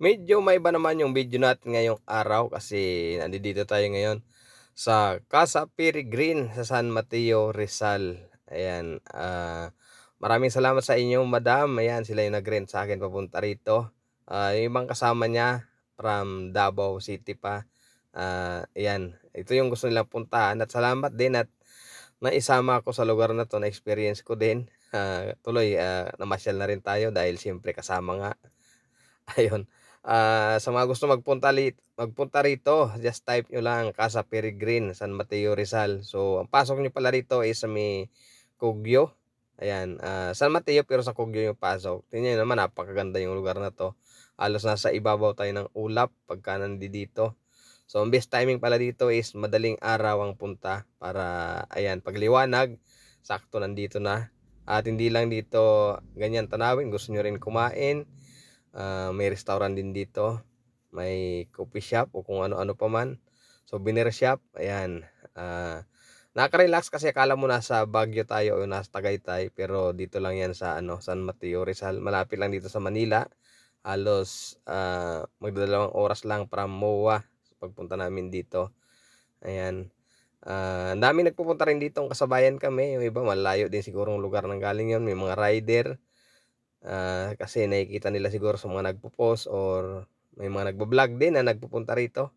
Medyo may iba naman yung video natin ngayong araw kasi nandito tayo ngayon sa Casa Peregrine sa San Mateo, Rizal. Ayan, ah, maraming salamat sa inyo, madam. Ayan, sila yung nag-rent sa akin papunta rito. Ah, yung ibang kasama niya from Davao City pa. Ah, ayan, ito yung gusto nilang puntahan at salamat din at naisama ako sa lugar na to, na experience ko din. Ah, tuloy, ah, namasyal na rin tayo dahil siyempre kasama nga. Ayun. Ah, sa mga gusto magpunta lit magpunta rito, just type nyo lang Casa Peregrine, San Mateo, Rizal. So, ang pasok nyo pala rito is sa may Kugyo. Ayan, ah, San Mateo pero sa Kugyo yung pasok. Tingnan naman, napakaganda yung lugar na to. Halos nasa ibabaw tayo ng ulap pagka nandito. So, ang best timing pala dito is madaling araw ang punta para, ayan, pagliwanag, sakto nandito na. At hindi lang dito ganyan tanawin, gusto nyo rin kumain. Ah, may restaurant din dito. May coffee shop o kung ano-ano pa man. Souvenir shop. Ayan. Ah, nakaka-relax kasi akala mo nasa Baguio tayo o nasa Tagaytay. Pero dito lang yan sa ano, San Mateo Rizal. Malapit lang dito sa Manila. Halos ah, magdadalawang oras lang from MOA pagpunta namin dito. Ayan. Ah, ang dami nagpupunta rin dito kasabayan kami. Yung iba malayo din siguro ang lugar ng galing yun. May mga rider. Ah, kasi nakikita nila siguro sa mga nagpo-post or may mga nagbo-vlog din na nagpupunta rito.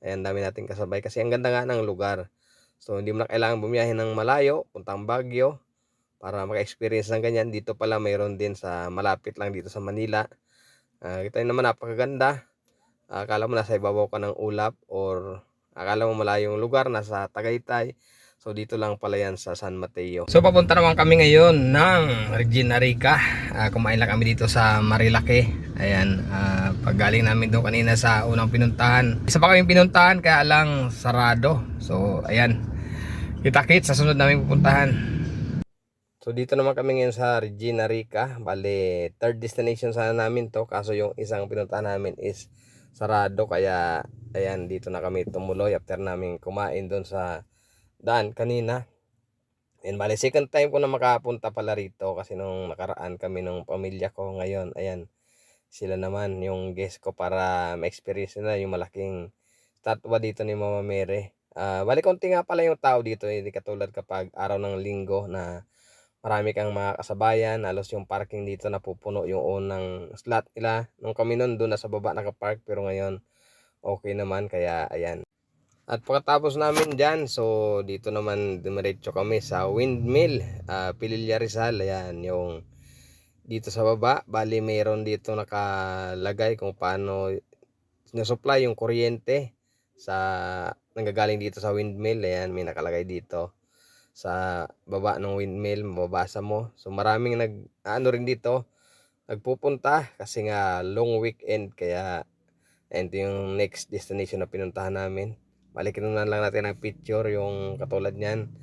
Ayan, dami nating kasabay kasi ang ganda nga ng lugar. So, hindi mo na kailangan bumiyahe ng malayo, puntang Baguio para maka-experience ng ganyan. Dito pala mayroon din sa malapit lang dito sa Manila. Ah, kita nyo naman napakaganda. Akala mo nasa ibabaw ka ng ulap or akala mo malayo yung lugar, nasa Tagaytay. So dito lang pala yan sa San Mateo. So papunta naman kami ngayon ng Regina Rica. Ah, kumain lang kami dito sa Marilake. Ayan, ah, paggaling namin doon kanina sa unang pinuntahan. Isa pa kaming pinuntahan kaya lang sarado. So ayan, kita-kits sa sunod namin pupuntahan. So dito naman kami ngayon sa Regina Rica. Bale, third destination sana namin to. Kaso yung isang pinuntahan namin is sarado. Kaya ayan, dito na kami tumuloy after namin kumain doon sa daan kanina. And bale, second time ko na makapunta pala rito kasi nung nakaraan kami ng pamilya ko ngayon. Ayan, sila naman yung guest ko para ma-experience nila yung malaking statwa dito ni Mama Mary. Ah, bale, konti nga pala yung tao dito. Hindi katulad kapag araw ng linggo na marami kang mga kasabayan. Halos yung parking dito napupuno yung unang slot nila. Nung kami nun, doon na sa baba nakapark. Pero ngayon, okay naman. Kaya, ayan. At pagkatapos namin dyan, so dito naman dumiretso kami sa windmill, uh, Pililya Rizal, ayan yung dito sa baba, bali mayroon dito nakalagay kung paano nasupply yung kuryente sa nanggagaling dito sa windmill, ayan may nakalagay dito sa baba ng windmill, mababasa mo. So maraming nag ano rin dito nagpupunta kasi nga long weekend. Kaya and yung next destination na pinuntahan namin balikin na lang natin ang picture yung katulad niyan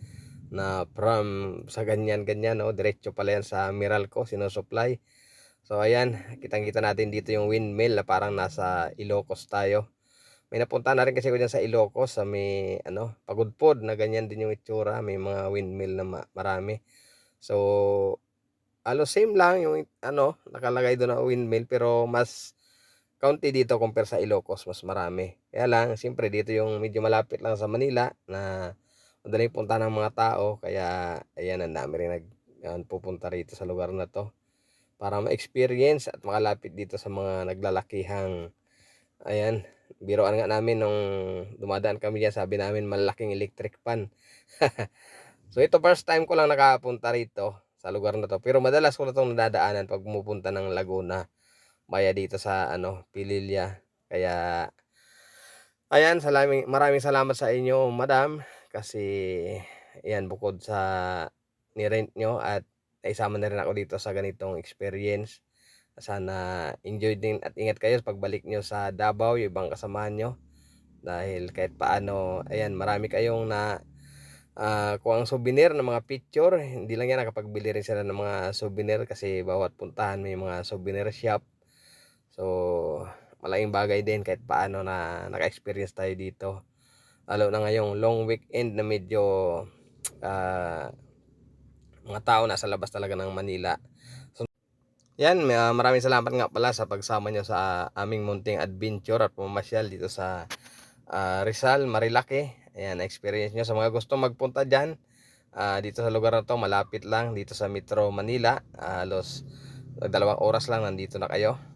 na from sa ganyan ganyan no? Diretso pala yan sa Meralco sinusupply. So ayan kitang kita natin dito yung windmill na parang nasa Ilocos tayo. May napunta na rin kasi ko dyan sa Ilocos sa may ano pagudpod na ganyan din yung itsura. May mga windmill na ma- marami. So alo same lang yung ano nakalagay doon na windmill pero mas kaunti dito compare sa Ilocos, mas marami. Kaya lang, siyempre dito yung medyo malapit lang sa Manila na madaling punta ng mga tao. Kaya, ayan, ang dami rin nag, yan, pupunta rito sa lugar na to para ma-experience at makalapit dito sa mga naglalakihang ayan, biroan nga namin nung dumadaan kami dyan, sabi namin malaking electric pan. so ito first time ko lang nakapunta rito sa lugar na to. Pero madalas ko na itong nadadaanan pag pumupunta ng Laguna maya dito sa ano Pililya. Kaya ayan, salaming, maraming salamat sa inyo, madam, kasi ayan bukod sa ni-rent nyo at naisama na rin ako dito sa ganitong experience. Sana enjoy din at ingat kayo pagbalik nyo sa Davao, yung ibang kasamahan nyo. Dahil kahit paano, ayan, marami kayong na uh, kung ang souvenir ng mga picture, hindi lang yan nakapagbili rin sila ng mga souvenir kasi bawat puntahan may mga souvenir shop So, malaking bagay din kahit paano na naka-experience tayo dito. Lalo na ngayong long weekend na medyo uh, mga tao nasa labas talaga ng Manila. So, Yan, ah, maraming salamat nga pala sa pagsama nyo sa aming munting adventure at pumasyal dito sa ah, Rizal, Marilake. Ayan, experience nyo sa mga gusto magpunta dyan. ah, dito sa lugar na to, malapit lang dito sa Metro Manila. Ah, Halos dalawang oras lang nandito na kayo.